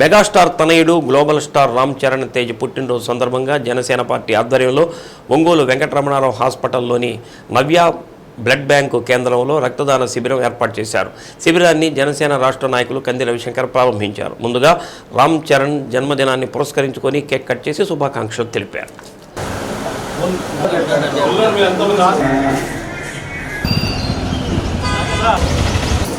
Megastar తనయుడు global star Ram Charan Tej పుట్టినరోజు సందర్భంగా జనసేన పార్టీ ఆధ్వర్యంలో ఒంగోలు వెంకటరమణారావు హాస్పిటల్లోని నవ్య బ్లడ్ బ్యాంకు కేంద్రంలో రక్తదాన శిబిరం ఏర్పాటు చేశారు. శిబిరాన్ని జనసేన రాష్ట్ర నాయకులు కంది రవిశంకర్ ప్రారంభించారు. ముందుగా రామ్ చరణ్ జన్మదినాన్ని పురస్కరించుకొని కేక్ కట్ చేసి శుభాకాంక్షలు తెలిపారు.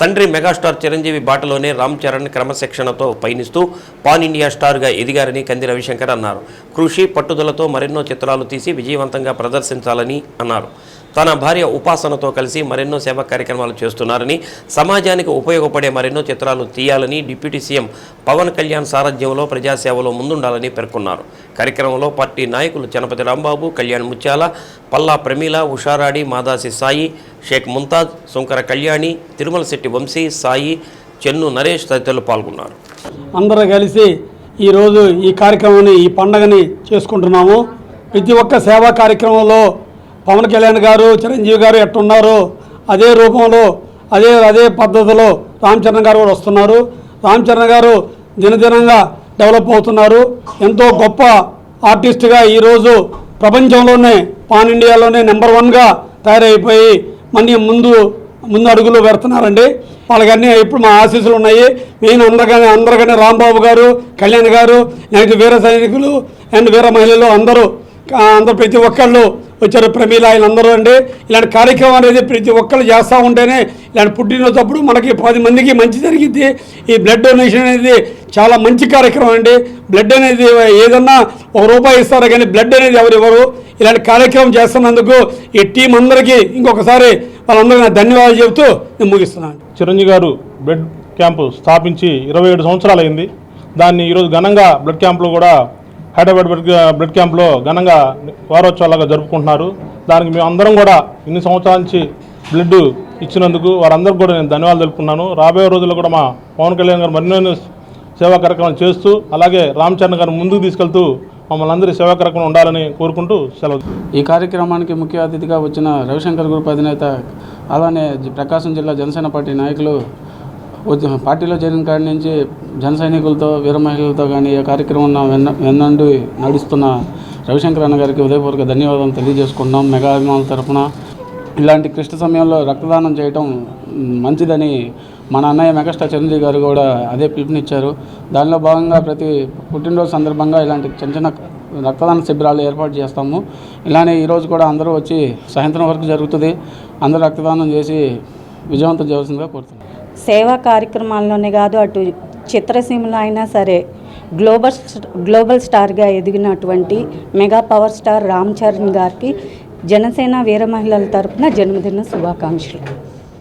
తండ్రి మెగాస్టార్ చిరంజీవి బాటలోనే రామ్ చరణ్ క్రమశిక్షణతో పయనిస్తూ పాన్ ఇండియా స్టార్గా ఎదిగారని కంది రవిశంకర్ అన్నారు. కృషి పట్టుదలతో మరెన్నో చిత్రాలు తీసి విజయవంతంగా ప్రదర్శించాలని అన్నారు. తన భార్య ఉపాసనతో కలిసి మరెన్నో సేవా కార్యక్రమాలు చేస్తున్నారని సమాజానికి ఉపయోగపడే మరెన్నో చిత్రాలు తీయాలని డిప్యూటీ సీఎం పవన్ కళ్యాణ్ సారథ్యంలో ప్రజాసేవలో ముందుండాలని పేర్కొన్నారు. కార్యక్రమంలో పార్టీ నాయకులు చనపతి రాంబాబు కళ్యాణ్ ముత్యాల పల్లా ప్రమీల ఉషారాడి మాదాసి సాయి షేక్ ముంతాజ్ సుంకర కళ్యాణి తిరుమల శెట్టి వంశీ సాయి చెన్ను నరేష్ తదితరులు పాల్గొన్నారు. అందరూ కలిసి ఈరోజు ఈ కార్యక్రమాన్ని ఈ పండగని చేసుకుంటున్నాము. ప్రతి ఒక్క సేవా కార్యక్రమంలో పవన్ కళ్యాణ్ గారు చిరంజీవి గారు ఎట్టున్నారో? అదే రూపంలో అదే అదే పద్ధతిలో రామ్ చరణ్ గారు కూడా వస్తున్నారు. రామ్ చరణ్ గారు దినదినంగా డెవలప్ అవుతున్నారు. ఎంతో గొప్ప ఆర్టిస్ట్గా ఈరోజు ప్రపంచంలోనే పాన్ ఇండియాలోనే నెంబర్ వన్గా తయారైపోయి మళ్ళీ ముందు ముందు అడుగులు పెడుతున్నారండి. వాళ్ళకన్నీ ఇప్పుడు మా ఆశీస్సులు ఉన్నాయి. నేను అందరికనే అందరికనే రాంబాబు గారు కళ్యాణ్ గారు నెక్స్ట్ వీర సైనికులు అండ్ వీర మహిళలు అందరూ అందరూ ప్రతి ఒక్కళ్ళు వచ్చారు ప్రమీల ఆయన అందరూ అండి. ఇలాంటి కార్యక్రమం అనేది ప్రతి ఒక్కళ్ళు చేస్తూ ఉంటేనే ఇలాంటి పుట్టినప్పుడు మనకి పది మందికి మంచి జరిగింది ఈ బ్లడ్ డొనేషన్ అనేది చాలా మంచి కార్యక్రమం అండి. బ్లడ్ అనేది ఏదన్నా ఒక రూపాయి ఇస్తారు కానీ బ్లడ్ అనేది ఎవరెవరు ఇలాంటి కార్యక్రమం చేస్తున్నందుకు ఈ టీం అందరికీ ఇంకొకసారి వాళ్ళందరికీ ధన్యవాదాలు చెబుతూ నేను ముగిస్తున్నాను. చిరంజీవి గారు బ్లడ్ క్యాంపు స్థాపించి ఇరవై ఏడు సంవత్సరాలు అయింది దాన్ని ఈరోజు ఘనంగా బ్లడ్ క్యాంపులో కూడా హైదరాబాద్ బ్లడ్ బ్లడ్ క్యాంప్లో ఘనంగా వారోత్సవాలుగా జరుపుకుంటున్నారు. దానికి మేము అందరం కూడా ఇన్ని సంవత్సరాల నుంచి బ్లడ్ ఇచ్చినందుకు వారందరికీ కూడా నేను ధన్యవాదాలు తెలుపుకున్నాను రాబోయే రోజుల్లో కూడా మా పవన్ కళ్యాణ్ గారు మరిన్ని సేవా కార్యక్రమాలు చేస్తూ అలాగే రామ్ చరణ్ గారు ముందుకు తీసుకెళ్తూ మమ్మల్ని అందరి సేవా కార్యక్రమం ఉండాలని కోరుకుంటూ సెలవు. ఈ కార్యక్రమానికి ముఖ్య అతిథిగా వచ్చిన రవిశంకర్ గ్రూప్ అధినేత అలానే ప్రకాశం జిల్లా జనసేన పార్టీ నాయకులు పార్టీలో చేరిన కాడి నుంచి జన సైనికులతో వీర మహిళలతో కానీ ఈ కార్యక్రమం వెన్న వెన్నండి నడుస్తున్న రవిశంకర్ అన్న గారికి ఉదయపూర్వక ధన్యవాదాలు తెలియజేసుకుంటున్నాం. మెగా అభిమానుల తరఫున ఇలాంటి క్లిష్ట సమయంలో రక్తదానం చేయటం మంచిదని మన అన్నయ్య మెగాస్టార్ చిరంజీవి గారు కూడా అదే పిలుపునిచ్చారు. దానిలో భాగంగా ప్రతి పుట్టినరోజు సందర్భంగా ఇలాంటి చిన్న చిన్న రక్తదాన శిబిరాలు ఏర్పాటు చేస్తాము. ఇలానే ఈరోజు కూడా అందరూ వచ్చి సాయంత్రం వరకు జరుగుతుంది. అందరూ రక్తదానం చేసి విజయవంతం చేయాల్సిందిగా కోరుతున్నాను సేవా కార్యక్రమాల్లోనే కాదు అటు చిత్రసీమలో అయినా సరే గ్లోబల్ గ్లోబల్ స్టార్గా ఎదిగినటువంటి mega power star Ram Charan గారికి జనసేన వీర మహిళల తరపున జన్మదిన శుభాకాంక్షలు.